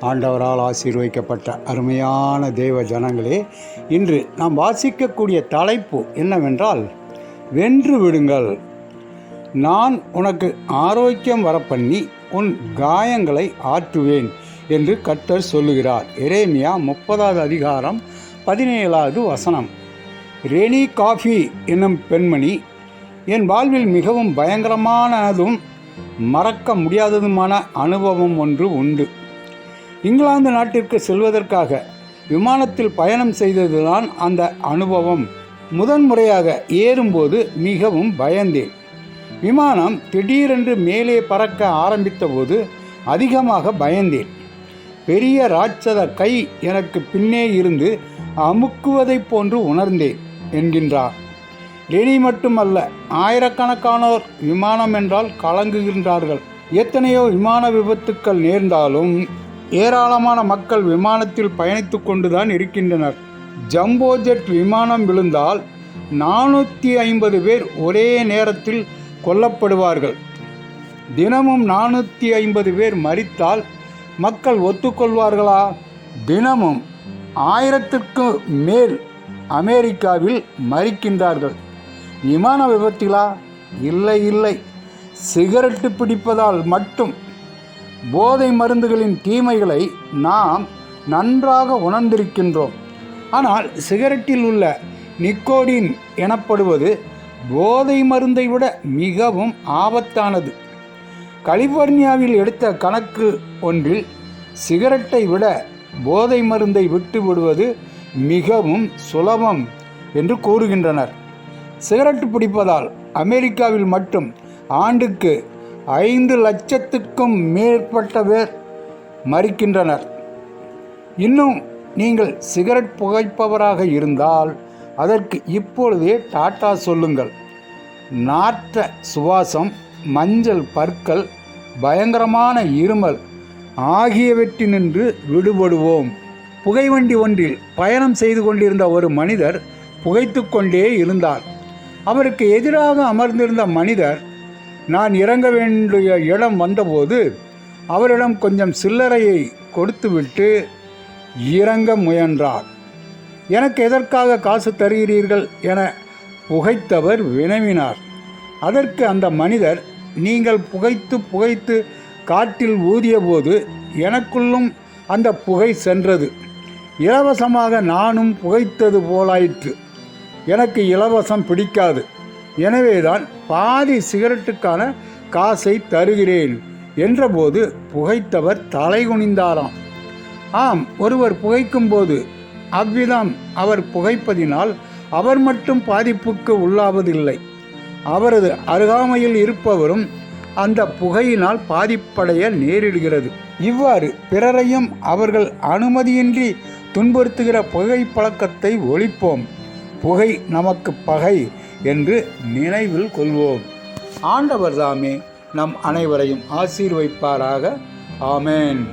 ஆண்டவரால் ஆசீர்வதிக்கப்பட்ட அருமையான தேவ ஜனங்களே இன்று நாம் வாசிக்கக்கூடிய தலைப்பு என்னவென்றால் வென்று விடுங்கள். நான் உனக்கு ஆரோக்கியம் வரப்பண்ணி உன் காயங்களை ஆற்றுவேன் என்று கர்த்தர் சொல்லுகிறார். எரேமியா முப்பதாவது அதிகாரம் பதினேழாவது வசனம். ரெனி காஃபி என்னும் பெண்மணி என் வாழ்வில் மிகவும் பயங்கரமானதும் மறக்க முடியாததுமான அனுபவம் ஒன்று உண்டு. இங்கிலாந்து நாட்டிற்கு செல்வதற்காக விமானத்தில் பயணம் செய்ததுதான் அந்த அனுபவம். முதன்முறையாக ஏறும்போது மிகவும் பயந்தேன். விமானம் திடீரென்று மேலே பறக்க ஆரம்பித்தபோது அதிகமாக பயந்தேன். பெரிய ராட்சத கை எனக்கு பின்னே இருந்து அமுக்குவதைப் போன்று உணர்ந்தேன் என்கின்றார். டெனி மட்டுமல்ல ஆயிரக்கணக்கானோர் விமானம் என்றால் கலங்குகின்றார்கள். எத்தனையோ விமான விபத்துக்கள் நேர்ந்தாலும் ஏராளமான மக்கள் விமானத்தில் பயணித்து கொண்டுதான் இருக்கின்றனர். ஜம்போ ஜெட் விமானம் விழுந்தால் நானூற்றி ஐம்பது பேர் ஒரே நேரத்தில் கொல்லப்படுவார்கள். தினமும் நானூற்றி ஐம்பது பேர் மறித்தால் மக்கள் ஒத்துக்கொள்வார்களா? தினமும் ஆயிரத்திற்கு மேல் அமெரிக்காவில் மறிக்கின்றார்கள் விமான விபத்திலா? இல்லை இல்லை. சிகரெட்டு பிடிப்பதால் மட்டும் போதை மருந்துகளின் தீமைகளை நாம் நன்றாக உணர்ந்திருக்கின்றோம். ஆனால் சிகரெட்டில் உள்ள நிக்கோடின் எனப்படுவது போதை மருந்தை விட மிகவும் ஆபத்தானது. கலிபோர்னியாவில் எடுத்த கணக்கு ஒன்றில் சிகரெட்டை விட போதை மருந்தை விட்டு விடுவது மிகவும் சுலபம் என்று கூறுகின்றனர். சிகரெட் பிடிப்பதால் அமெரிக்காவில் மட்டும் ஆண்டுக்கு ஐந்து லட்சத்துக்கும் மேற்பட்ட பேர் மறிக்கின்றனர். இன்னும் நீங்கள் சிகரெட் புகைப்பவராக இருந்தால் அதற்கு இப்பொழுதே டாட்டா சொல்லுங்கள். நாற்ற சுவாசம் மஞ்சள் பற்கள் பயங்கரமான இருமல் ஆகியவற்றினின்று விடுபடுவோம். புகைவண்டி ஒன்றில் பயணம் செய்து கொண்டிருந்த ஒரு மனிதர் புகைத்து கொண்டே இருந்தார். அவருக்கு எதிராக அமர்ந்திருந்த மனிதர் நான் இறங்க வேண்டிய இடம் வந்தபோது அவரிடம் கொஞ்சம் சில்லறையை கொடுத்துவிட்டு இறங்க முயன்றார். எனக்கு எதற்காக காசு தருகிறீர்கள் என புகைத்தவர் வினவினார். அதற்கு அந்த மனிதர் நீங்கள் புகைத்து புகைத்து காட்டில் ஊதியபோது எனக்குள்ளும் அந்த புகை சென்றது. இலவசமாக நானும் புகைத்தது போலாயிற்று. எனக்கு இலவசம் பிடிக்காது. எனவேதான் பாதி சிகரெட்டுக்கான காசை தருகிறேன் என்றபோது புகைத்தவர் தலைகுனிந்தாராம் ஆம் ஒருவர் புகைக்கும்போது அவ்விதம் அவர் புகைப்பதினால் அவர் மட்டும் பாதிப்புக்கு உள்ளாவதில்லை. அவரது அருகாமையில் இருப்பவரும் அந்த புகையினால் பாதிப்படைய நேரிடுகிறது. இவ்வாறு பிறரையும் அவர்கள் அனுமதியின்றி துன்புறுத்துகிற புகை பழக்கத்தை ஒழிப்போம். புகை நமக்கு பகை என்று நினைவில் கொள்வோம். ஆண்டவர் தாமே நம் அனைவரையும் ஆசீர்வைப்பாராக. ஆமேன்.